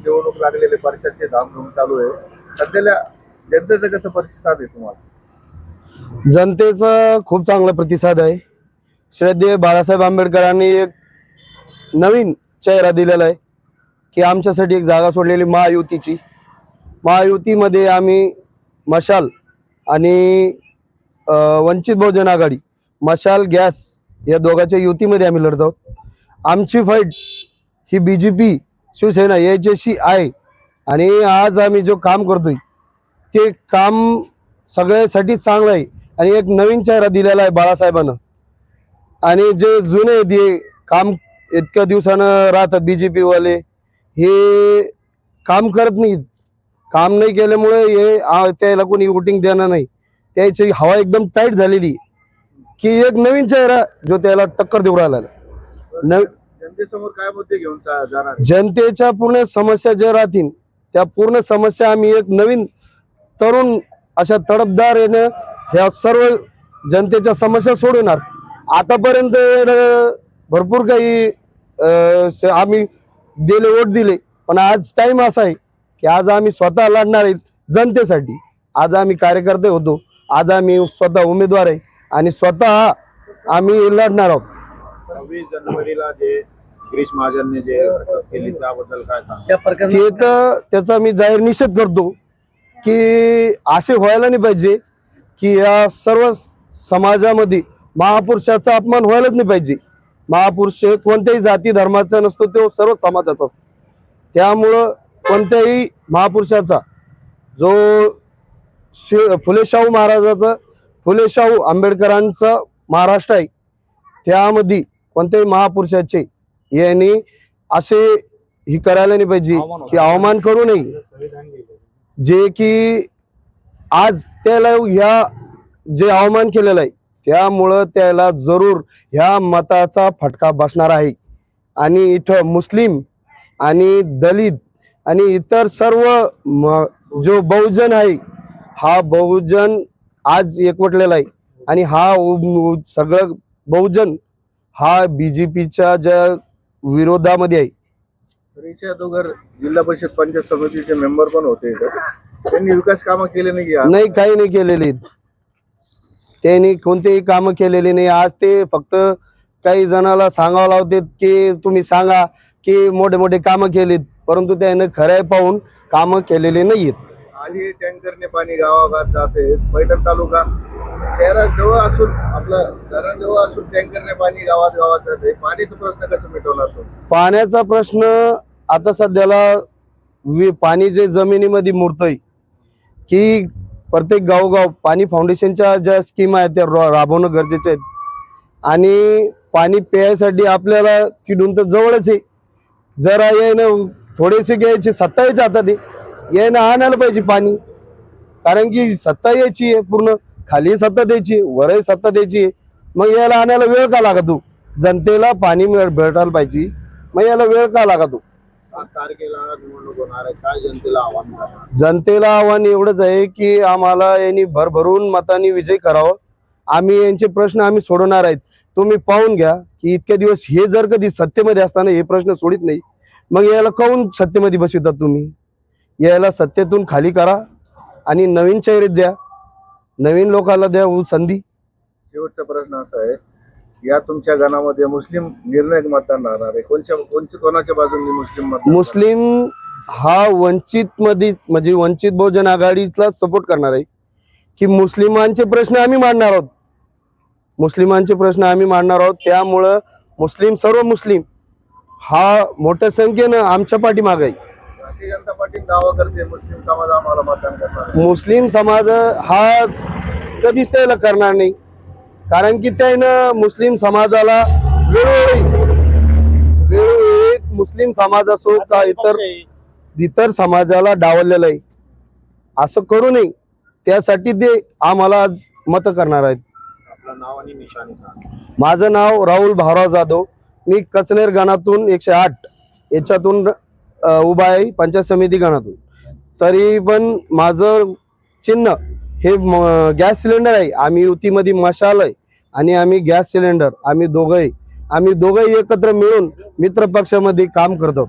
प्रचारचे धामधूम चालू आहे. सध्याला जनतेचा कसं प्रतिसाद आहे तुम्हाला? जनतेचा खूप चांगला प्रतिसाद आहे. श्रद्धेय बाळासाहेब आंबेडकरांनी एक नवीन चेहरा दिलेला आहे की आमच्यासाठी एक जागा सोडलेली महायुतीची. महायुतीमध्ये आम्ही मशाल आणि वंचित बहुजन आघाडी मशाल गॅस या दोघांच्या युतीमध्ये आम्ही लढत आहोत. आमची फाईट ही बी जे पी शिवसेना याच्याशी आहे. आणि आज आम्ही जो काम करतोय ते काम सगळ्यासाठी चांगलं आहे. आणि एक नवीन चेहरा दिलेला आहे बाळासाहेबांना. आणि जे जुने आहेत काम इतक्या दिवसानं राहतात बी जे पीवाले हे काम करत नाहीत. काम नाही केल्यामुळे हे त्याला कोणी वोटिंग देणार नाही. त्याची हवा एकदम टाईट झालेली. आहे. की एक नवीन चेहरा जो त्याला टक्कर देऊ राहिला. नव जनतेसमोर काय मुद्दे घेऊन जाणार जनतेच्या पूर्ण समस्या ज्या राहतील त्या पूर्ण समस्या आम्ही एक नवीन तरुण अशा तडपदार येणं ह्या सर्व जनतेच्या समस्या सोडवणार. आतापर्यंत भरपूर काही स- आम्ही दिले वोट दिले. पण आज टाइम असा आहे की आज आम्ही स्वतः लढणार आहे जनतेसाठी. आज आम्ही कार्यकर्ते होतो. आज आम्ही स्वतः उमेदवार आहे आणि स्वतः आम्ही लढणार आहोत. सव्वीस जानेवारीला जे गिरीश महाजनने जे अटक केली त्याबद्दल काय सांगा त्या ते तर त्याचा मी जाहीर निषेध करतो की असे व्हायला नाही पाहिजे की या सर्व समाजामध्ये महापुरुषाचा अपमान व्हायलाच नाही पाहिजे. महापुरुष हे कोणत्याही जाती धर्माचा नसतो तो सर्व समाजाचा असतो. त्यामुळं कोणत्याही महापुरुषाचा जो शि फुले शाहू महाराजाचा फुले शाहू आंबेडकरांचा महाराष्ट्र आहे त्यामध्ये कोणत्याही महापुरुषाचे यांनी असे ही करायला नाही पाहिजे की अवमान करू नये. जे की आज त्याला ह्या जे अवमान केलेलं आहे त्यामुळं त्याला जरूर ह्या मताचा फटका बसणार आहे. आणि इथं मुस्लिम आणि दलित आणि इतर सर्व जो बहुजन आहे हा बहुजन आज एकवटलेला आहे. आणि हा सगळं बहुजन हा बीजेपीच्या ज्या विरोधामध्ये आहे. अगोदर जिल्हा परिषद पंचायत समितीचे मेंबर पण होते इथं. त्यांनी विकास कामं केले नाही की नाही काही नाही केलेले. त्यांनी कोणतेही कामं केलेली नाही. आज ते फक्त काही जणाला सांगावं लावतात की तुम्ही सांगा की मोठे मोठे कामं केलीत परंतु त्याने खरं पाहून कामं केलेली नाहीत आधी टँकरने पाणी गावागावात जाते. पैठण तालुका शहराजवळ असून आपलं धरणजवळ असून टँकरने पाणी गावात गावात जाते. पाण्याचा प्रश्न कसं मिटवला तो? पाण्याचा प्रश्न आता सध्याला वि- पाणी जे जमिनीमध्ये मुरतंय की प्रत्येक गावोगाव पाणी फाउंडेशनच्या ज्या स्कीम आहेत त्या राबवणं गरजेचे आहेत आणि पाणी प्यायसाठी आपल्याला तिडून तर जवळच आहे. जरा येणं थोडेसे घ्यायचे सत्ता यायच्या हातात आहे यायनं आणायला पाहिजे पाणी. कारण की सत्ता यायची आहे पूर्ण. खाली सत्ता द्यायची वरही सत्ता द्यायची. मग याला आणायला वेळ का लागतो? जनतेला पाणी भेटायला पाहिजे. मग याला वेळ का लागतो? सात तारखेला निवडणूक होणार आहे. काय जनतेला आव्हान जनतेला आव्हान एवढंच आहे की आम्हाला यांनी भरभरून मतांनी विजय करावं. आम्ही यांचे प्रश्न आम्ही सोडवणार आहेत. तुम्ही पाहून घ्या की इतके दिवस हे जर कधी सत्तेमध्ये असताना हे प्रश्न सोडित नाही मग याला काहून सत्तेमध्ये बसवितात तुम्ही? याला सत्तेतून खाली करा आणि नवीन चेहरे द्या. नवीन लोकांना द्या संधी? शेवटचा प्रश्न असा आहे या तुमच्या गणामध्ये मुस्लिम निर्णायक मतदान राहणार आहे. कोणच्या कोणच्या कोणाच्या बाजूने मुस्लिम मतदान मुस्लिम हा वंचित मध्ये म्हणजे वंचित बहुजन आघाडीला सपोर्ट करणार आहे. की मुस्लिमांचे प्रश्न आम्ही मांडणार आहोत. मुस्लिमांचे प्रश्न आम्ही मांडणार आहोत. त्यामुळं मुस्लिम सर्व मुस्लिम हा मोठ्या संख्येनं आमच्या पाठीमागे आहे. भारतीय जनता दावा करते मुस्लिम समाज आम्हाला मतदान करणार. मुस्लिम समाज हा कधीच त्याला करणार नाही. कारण की त्यानं मुस्लिम समाजाला वेळोवेळी वेळोवेळी मुस्लिम समाज असो का इतर इतर समाजाला डावललेलं आहे. असं करू नये. त्यासाठी ते आम्हाला आज मत करणार आहेत. आपलं नाव आणि निशाणी सांगा. माझं नाव राहुल भावराव जाधव. मी कचनेर गणातून एकशे आठ याच्यातून उभा आहे पंचायत समिती गणातून. तरी पण माझं चिन्ह हे म- गॅस सिलेंडर आहे. आम्ही युतीमध्ये मशाल आहे आणि आम्ही गॅस सिलेंडर आम्ही दोघंही आम्ही दोघंही एकत्र मिळून मित्र पक्षामध्ये काम करतो.